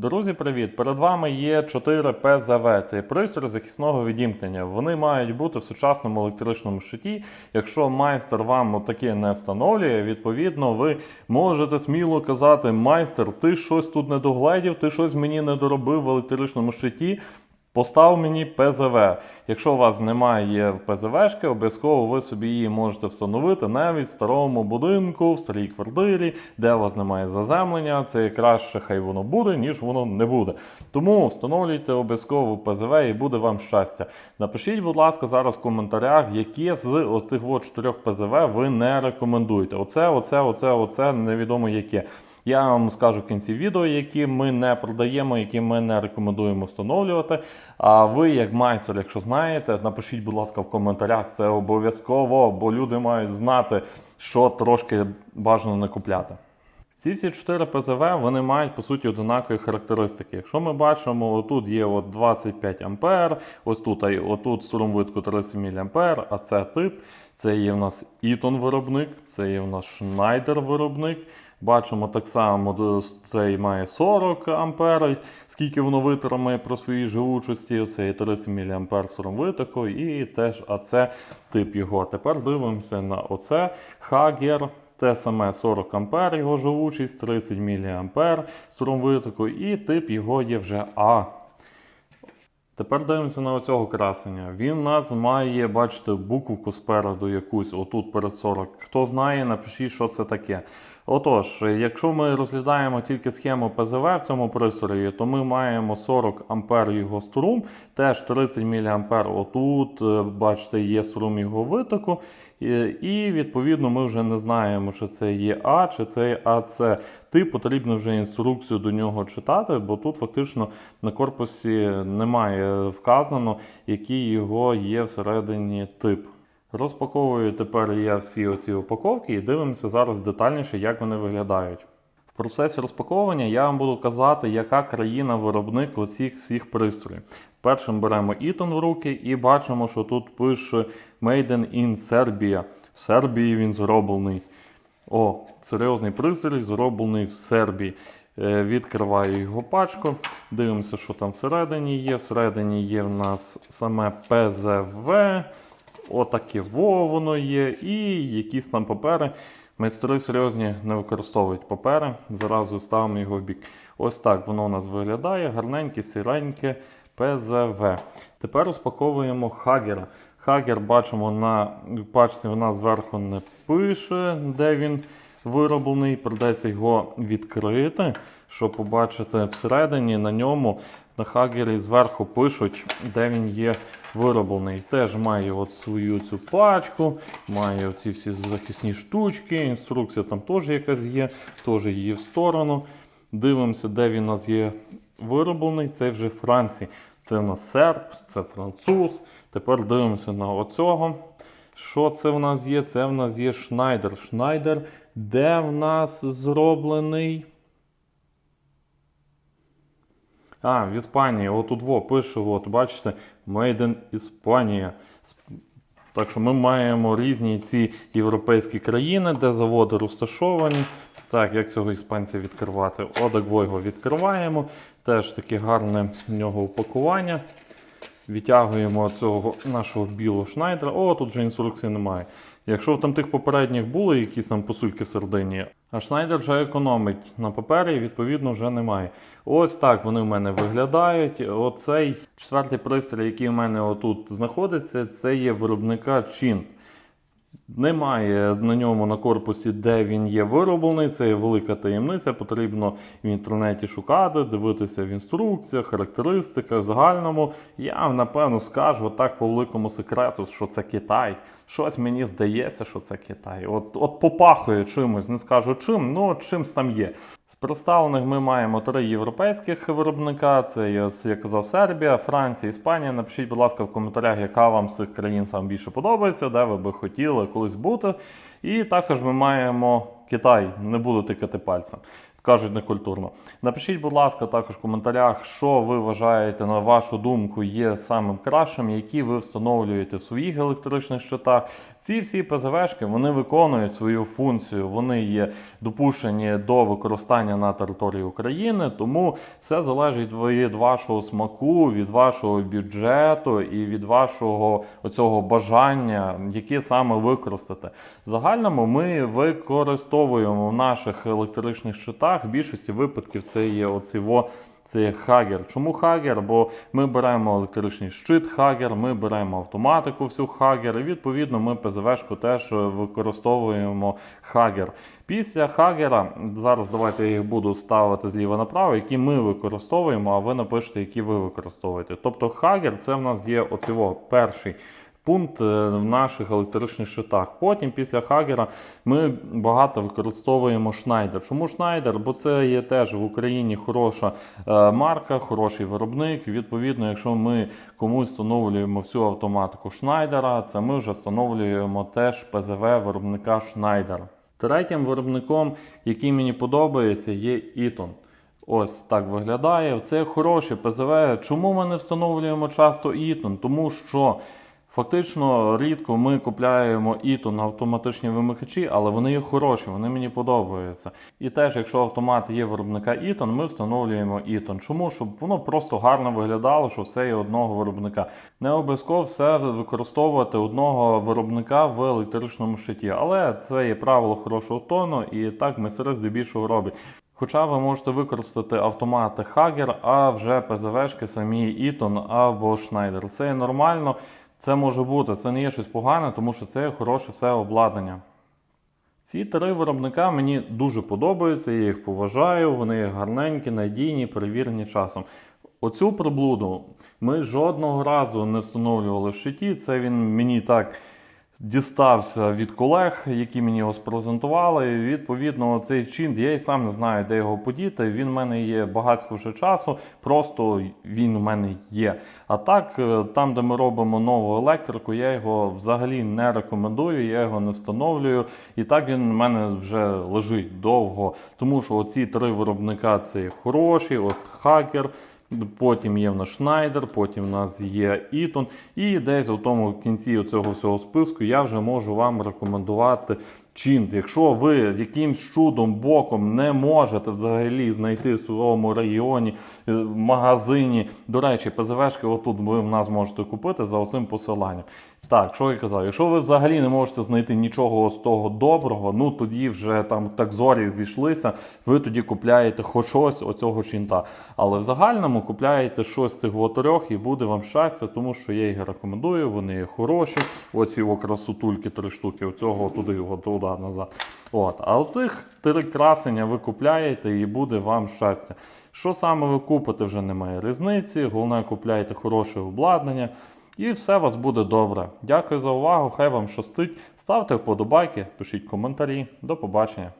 Друзі, привіт! Перед вами є 4 ПЗВ. Це пристрій захисного відімкнення. Вони мають бути в сучасному електричному щиті. Якщо майстер вам таке не встановлює, відповідно, ви можете сміло казати: майстер, ти щось тут не догледів, ти щось мені не доробив в електричному щиті. Постав мені ПЗВ. Якщо у вас немає ПЗВшки, обов'язково ви собі її можете встановити навіть в старому будинку, в старій квартирі, де у вас немає заземлення. Це краще хай воно буде, ніж воно не буде. Тому встановлюйте обов'язково ПЗВ і буде вам щастя. Напишіть, будь ласка, зараз в коментарях, які з отих от чотирьох ПЗВ ви не рекомендуєте. Оце, оце, оце, оце невідомо яке. Я вам скажу в кінці відео, які ми не продаємо, які ми не рекомендуємо встановлювати. А ви, як майстер, якщо знаєте, напишіть, будь ласка, в коментарях. Це обов'язково, бо люди мають знати, що трошки бажано не купляти. Ці всі 4 ПЗВ вони мають по суті однакові характеристики. Якщо ми бачимо, отут є от 25 А, ось тут, а отут струмвидку 30 мА, а це тип. Це є в нас Eaton виробник, це є в нас Schneider виробник. Бачимо так само, цей має 40 А, скільки воно витримає про свої живучості. Це є 30 мА струмвитоку і теж АЦ тип його. Тепер дивимося на оце Hager. Те саме 40 А його живучість, 30 мА струм витоку, і тип його є вже А. Тепер дивимося на оцього красення. Він у нас має, бачите, буковку спереду якусь, отут перед 40. Хто знає, напишіть, що це таке. Отож, якщо ми розглядаємо тільки схему ПЗВ в цьому пристрої, то ми маємо 40 А його струм, теж 30 мА отут, е, бачите, є струм його витоку. І відповідно ми вже не знаємо, чи це є А, чи це є АЦ. Ти потрібно вже інструкцію до нього читати, бо тут фактично на корпусі немає вказано, який його є всередині тип. Розпаковую тепер я всі оці упаковки і дивимося зараз детальніше, як вони виглядають. В процесі розпаковування я вам буду казати, яка країна виробник оцих всіх пристроїв. Першим беремо Eaton в руки і бачимо, що тут пише Made in Serbia. В Сербії він зроблений. О, серйозний пристрій зроблений в Сербії. Е, Відкриваю його пачку, дивимося, що там всередині є. Всередині є в нас саме ПЗВ, отаке во воно є, і якісь там папери. Майстри серйозні не використовують папери, зразу ставимо його в бік. Ось так воно у нас виглядає, гарненьке, сіреньке ПЗВ. Тепер розпаковуємо Хагера. Хагер бачимо на пачці, вона зверху не пише, де він вироблений. Придеться його відкрити, щоб побачити всередині на ньому. На Хагері зверху пишуть, де він є вироблений. Теж має от свою цю пачку, має ці всі захисні штучки. Інструкція там теж якась є, теж її в сторону. Дивимося, де він у нас є вироблений. Це вже Франції. Це в нас серб, це француз. Тепер дивимося на оцього. Що це в нас є? Це в нас є Шнайдер. Шнайдер, де в нас зроблений? А, в Іспанії. Отут во пише, от, бачите, Made in Іспанія. Так що ми маємо різні ці європейські країни, де заводи розташовані. Так, як цього іспанця відкривати? Одак його відкриваємо. Теж таке гарне в нього упакування. Відтягуємо цього нашого білого шнайдера. О, тут вже інструкції немає. Якщо в там тих попередніх були якісь там посульки всередині, а шнайдер вже економить на папері, відповідно, вже немає. Ось так вони в мене виглядають. Оцей четвертий пристрій, який у мене отут знаходиться, це є виробника Чин. Немає на ньому на корпусі, де він є вироблений. Це є велика таємниця. Потрібно в інтернеті шукати, дивитися в інструкціях, характеристиках, загальному. Я напевно скажу так по великому секрету, що це Китай. Щось мені здається, що це Китай. От, от попахує чимось, не скажу чим, ну чимсь там є. Представлених ми маємо три європейських виробника: це як казав, Сербія, Франція, Іспанія. Напишіть, будь ласка, в коментарях, яка вам з цих країн саме більше подобається, де ви би хотіли колись бути. І також ми маємо Китай, не буду тикати пальцем. Кажуть некультурно. Напишіть, будь ласка, також в коментарях, що ви вважаєте, на вашу думку, є самим кращим, які ви встановлюєте в своїх електричних щитах, Ці всі ПЗВшки вони виконують свою функцію, вони є допущені до використання на території України, тому все залежить від вашого смаку, від вашого бюджету і від вашого оцього бажання, яке саме використати. В загальному ми використовуємо в наших електричних щитах. В більшості випадків це є оціво. Це є Хагер. Чому Хагер? Бо ми беремо електричний щит Хагер, ми беремо автоматику всю Хагер, і відповідно ми ПЗВшку теж використовуємо Хагер. Після Хагера, зараз давайте я їх буду ставити зліва направо, які ми використовуємо, а ви напишете, які ви використовуєте. Тобто Хагер це в нас є оціво перший. Пункт е, в наших електричних щитах. Потім, після Хагера, ми багато використовуємо Schneider. Чому Schneider? Бо це є теж в Україні хороша е, марка, хороший виробник. Відповідно, якщо ми комусь встановлюємо всю автоматику Schneider, це ми вже встановлюємо теж ПЗВ виробника Schneider. Третім виробником, який мені подобається, є Eaton. Ось так виглядає. Це хороше ПЗВ. Чому ми не встановлюємо часто Eaton? Тому що фактично рідко ми купляємо Eaton автоматичні вимикачі, але вони є хороші, вони мені подобаються. І теж, якщо автомат є виробника Eaton, ми встановлюємо Eaton. Чому? Щоб воно просто гарно виглядало, що все є одного виробника. Не обов'язково все використовувати одного виробника в електричному щиті, але це є правило хорошого тону, і так майстри здебільшого роблять. Хоча ви можете використати автомати Hager, а вже ПЗВшки самі Eaton або Schneider. Це є нормально, це може бути, це не є щось погане, тому що це хороше все обладнання. Ці три виробника мені дуже подобаються, я їх поважаю, вони гарненькі, надійні, перевірені часом. Оцю приблуду ми жодного разу не встановлювали в щиті. Це він мені так дістався від колег, які мені його спрозентували. І, відповідно, цей чин, я і сам не знаю, де його подіти. Він в мене є багатько вже часу, просто він у мене є. А так, е, там, де ми робимо нову електрику, я його взагалі не рекомендую, я його не встановлюю. І так він у мене вже лежить довго. Тому що оці три виробника це хороші, от хакер. Потім є в нас Шнайдер, потім в нас є Ітон. І десь у тому кінці цього всього списку я вже можу вам рекомендувати Чинт. Якщо ви якимсь чудом боком не можете взагалі знайти в своєму регіоні, е, магазині. До речі, ПЗВшки отут ви в нас можете купити за оцим посиланням. Так, що я казав, якщо ви взагалі не можете знайти нічого з того доброго, ну тоді вже там так зорі зійшлися, ви тоді купляєте хоч щось оцього чинта. Але в загальному купляєте щось з цих от і буде вам щастя, тому що я їх рекомендую, вони є хороші. Оці о красотульки три штуки, оцього туди, от туди, назад. От. А оцих три красення ви купляєте і буде вам щастя. Що саме ви купите, вже немає різниці. Головне, купляйте хороше обладнання. І все у вас буде добре. Дякую за увагу, хай вам щастить. Ставте вподобайки, пишіть коментарі. До побачення.